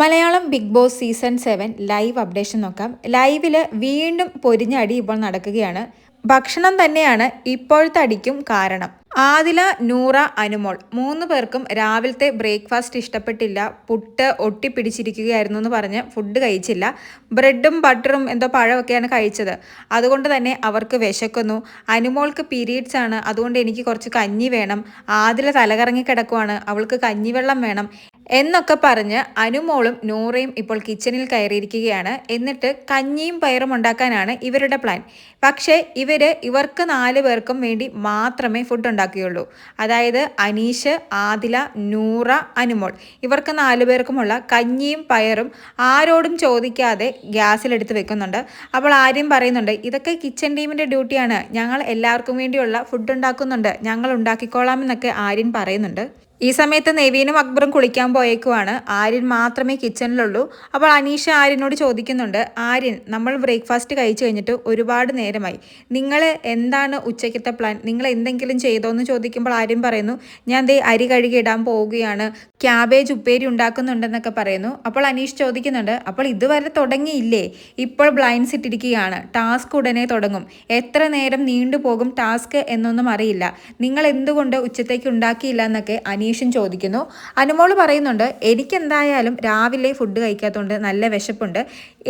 Malayalam big boss season seven live updation നോക്കാം. ലൈവിൽ വീണ്ടും പൊരിഞ്ഞടി ഇപ്പോൾ നടക്കുകയാണ്. ഭക്ഷണം തന്നെയാണ് ഇപ്പോഴത്തെ അടിക്കും കാരണം. ആദില നൂറ അനുമോൾ മൂന്ന് പേർക്കും രാവിലത്തെ ബ്രേക്ക്ഫാസ്റ്റ് ഇഷ്ടപ്പെട്ടില്ല. പുട്ട് ഒട്ടിപ്പിടിച്ചിരിക്കുകയായിരുന്നു എന്ന് പറഞ്ഞ് ഫുഡ് കഴിച്ചില്ല. ബ്രെഡും ബട്ടറും എന്തോ പഴമൊക്കെയാണ് കഴിച്ചത്. അതുകൊണ്ട് തന്നെ അവർക്ക് വിശക്കുന്നു. അനുമോൾക്ക് പീരീഡ്സ് ആണ്. അതുകൊണ്ട് എനിക്ക് കുറച്ച് കഞ്ഞി വേണം. ആദില തലകറങ്ങി കിടക്കുവാണ്. അവൾക്ക് കഞ്ഞിവെള്ളം വേണം. എന്നൊക്കെ പറഞ്ഞ് അനുമോളും നൂറയും ഇപ്പോൾ കിച്ചണിൽ കയറിയിരിക്കുകയാണ്. എന്നിട്ട് കഞ്ഞിയും പയറും ഉണ്ടാക്കാനാണ് ഇവരുടെ പ്ലാൻ പക്ഷേ ഇവർ ഇവർക്ക് നാല് പേർക്കും വേണ്ടി മാത്രമേ ഫുഡ് ഉണ്ടാക്കുകയുള്ളൂ. അതായത് അനീഷ് ആദില നൂറ അനുമോൾ. ഇവർക്ക് നാല് പേർക്കുമുള്ള കഞ്ഞിയും പയറും ആരോടും ചോദിക്കാതെ ഗ്യാസിലെടുത്ത് വെക്കുന്നുണ്ട്. അപ്പോൾ ആര്യം പറയുന്നുണ്ട് ഇതൊക്കെ കിച്ചൺ ടീമിന്റെ ഡ്യൂട്ടിയാണ് ഞങ്ങൾ എല്ലാവർക്കും വേണ്ടിയുള്ള ഫുഡ് ഉണ്ടാക്കുന്നുണ്ട്. ഞങ്ങൾ ഉണ്ടാക്കിക്കോളാം എന്നൊക്കെ ആര്യൻ പറയുന്നുണ്ട്. ഈ സമയത്ത് നെവീനും അക്ബറും കുളിക്കാൻ പോയേക്കുവാണ്. ആര്യൻ മാത്രമേ കിച്ചണിലുള്ളൂ. അപ്പോൾ അനീഷ ആര്യനോട് ചോദിക്കുന്നുണ്ട് ആര്യൻ നമ്മൾ ബ്രേക്ക്ഫാസ്റ്റ് കഴിച്ചു കഴിഞ്ഞിട്ട് ഒരുപാട് നേരമായി. നിങ്ങൾ എന്താണ് ഉച്ചയ്ക്കത്തെ പ്ലാൻ? നിങ്ങൾ എന്തെങ്കിലും ചെയ്തോ? എന്ന് ചോദിക്കുമ്പോൾ ആര്യൻ പറയുന്നു ഞാൻ ദേ അരി കഴുകി ഇടാൻ പോവുകയാണ്. ക്യാബേജ് ഉപ്പേരി ഉണ്ടാക്കുന്നുണ്ടെന്നൊക്കെ പറയുന്നു. അപ്പോൾ അനീഷ് ചോദിക്കുന്നുണ്ട് അപ്പോൾ ഇതുവരെ തുടങ്ങിയില്ലേ? ഇപ്പോൾ ബ്ലൈൻഡ്സ് ഇട്ടിരിക്കുകയാണ്. ടാസ്ക് ഉടനെ തുടങ്ങും. എത്ര നേരം നീണ്ടുപോകും ടാസ്ക് എന്നൊന്നും അറിയില്ല. നിങ്ങൾ എന്തുകൊണ്ട് ഉച്ചത്തേക്ക് ഉണ്ടാക്കിയില്ല? എന്നൊക്കെ അനീഷ് അനീഷും ചോദിക്കുന്നു. അനുമോൾ പറയുന്നുണ്ട് എനിക്ക് എന്തായാലും രാവിലെ ഫുഡ് കഴിക്കാത്തതുകൊണ്ട് നല്ല വിശപ്പുണ്ട്.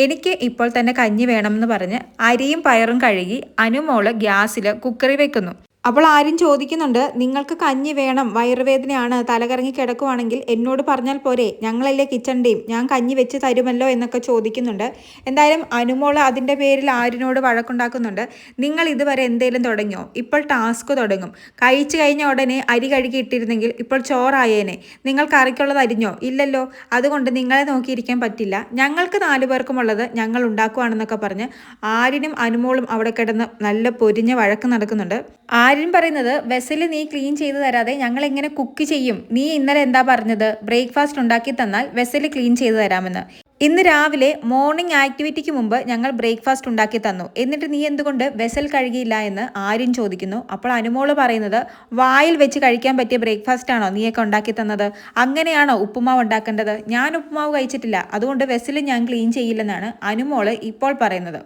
എനിക്ക് ഇപ്പോൾ തന്നെ കഞ്ഞി വേണമെന്ന് പറഞ്ഞ് അരിയും പയറും കഴുകി അനുമോൾ ഗ്യാസിൽ കുക്കറി വെക്കുന്നു. അപ്പോൾ ആരും ചോദിക്കുന്നുണ്ട് നിങ്ങൾക്ക് കഞ്ഞി വേണം വയറുവേദനയാണ് തലകറങ്ങി കിടക്കുവാണെങ്കിൽ എന്നോട് പറഞ്ഞാൽ പോരെ ഞങ്ങളല്ലേ കിച്ചൺ ടീം ഞാൻ കഞ്ഞി വെച്ച് തരുമല്ലോ എന്നൊക്കെ ചോദിക്കുന്നുണ്ട്. എന്തായാലും അനുമോൾ അതിന്റെ പേരിൽ ആരിനോട് വഴക്കുണ്ടാക്കുന്നുണ്ട്. നിങ്ങൾ ഇതുവരെ എന്തേലും തുടങ്ങിയോ? ഇപ്പോൾ ടാസ്ക് തുടങ്ങും. കഴിച്ചു കഴിഞ്ഞ ഉടനെ അരി കഴുകി ഇട്ടിരുന്നെങ്കിൽ ഇപ്പോൾ ചോറായേനെ. നിങ്ങൾ കറിക്കുള്ളത് അരിഞ്ഞോ? ഇല്ലല്ലോ. അതുകൊണ്ട് നിങ്ങളെ നോക്കിയിരിക്കാൻ പറ്റില്ല. ഞങ്ങൾക്ക് നാലു പേർക്കുമുള്ളത് ഞങ്ങൾ ഉണ്ടാക്കുവാണെന്നൊക്കെ പറഞ്ഞ് ആരിനും അനുമോളും അവിടെ കിടന്ന് നല്ല പൊരിഞ്ഞ വഴക്ക് നടക്കുന്നുണ്ട്. ആര്യൻ പറയുന്നത് വെസൽ നീ ക്ലീൻ ചെയ്ത് തരാതെ ഞങ്ങൾ എങ്ങനെ കുക്ക് ചെയ്യും? നീ ഇന്നലെ എന്താ പറഞ്ഞത്? ബ്രേക്ക്ഫാസ്റ്റ് ഉണ്ടാക്കി തന്നാൽ വെസൽ ക്ലീൻ ചെയ്ത് തരാമെന്ന്. ഇന്ന് രാവിലെ മോർണിംഗ് ആക്ടിവിറ്റിക്ക് മുമ്പ് ഞങ്ങൾ ബ്രേക്ക്ഫാസ്റ്റ് ഉണ്ടാക്കി തന്നു. എന്നിട്ട് നീ എന്തുകൊണ്ട് വെസൽ കഴുകിയില്ല എന്ന് ആര്യൻ ചോദിക്കുന്നു. അപ്പോൾ അനുമോൾ പറയുന്നത് വായിൽ വെച്ച് കഴിക്കാൻ പറ്റിയ ബ്രേക്ക്ഫാസ്റ്റ് ആണോ നീയൊക്കെ ഉണ്ടാക്കി തന്നത്? അങ്ങനെയാണോ ഉപ്പുമാവ് ഉണ്ടാക്കേണ്ടത്? ഞാൻ ഉപ്പുമാവ് കഴിച്ചിട്ടില്ല. അതുകൊണ്ട് വെസൽ ഞാൻ ക്ലീൻ ചെയ്യില്ലെന്നാണ് അനുമോൾ ഇപ്പോൾ പറയുന്നത്.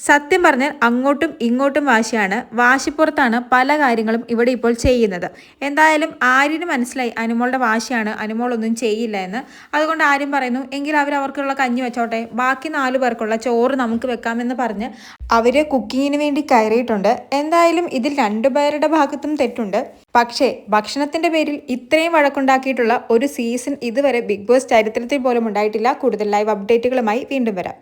സത്യം പറഞ്ഞാൽ അങ്ങോട്ടും ഇങ്ങോട്ടും വാശിയാണ്. വാശിപ്പുറത്താണ് പല കാര്യങ്ങളും ഇവിടെ ഇപ്പോൾ ചെയ്യുന്നത്. എന്തായാലും ആര്യന് മനസ്സിലായി അനുമോളുടെ വാശിയാണ്. അനുമോളൊന്നും ചെയ്യില്ല എന്ന്. അതുകൊണ്ട് ആര്യം പറയുന്നു എങ്കിൽ അവർ അവർക്കുള്ള കഞ്ഞി വെച്ചോട്ടെ. ബാക്കി നാലു പേർക്കുള്ള ചോറ് നമുക്ക് വെക്കാമെന്ന് പറഞ്ഞ് അവർ കുക്കിങ്ങിന് വേണ്ടി കയറിയിട്ടുണ്ട്. എന്തായാലും ഇതിൽ രണ്ടുപേരുടെ ഭാഗത്തും തെറ്റുണ്ട്. പക്ഷേ ഭക്ഷണത്തിന്റെ പേരിൽ ഇത്രയും വഴക്കുണ്ടാക്കിയിട്ടുള്ള ഒരു സീസൺ ഇതുവരെ ബിഗ് ബോസ് ചരിത്രത്തിൽ പോലും ഉണ്ടായിട്ടില്ല. കൂടുതൽ ലൈവ് അപ്ഡേറ്റുകളുമായി വീണ്ടും വരാം.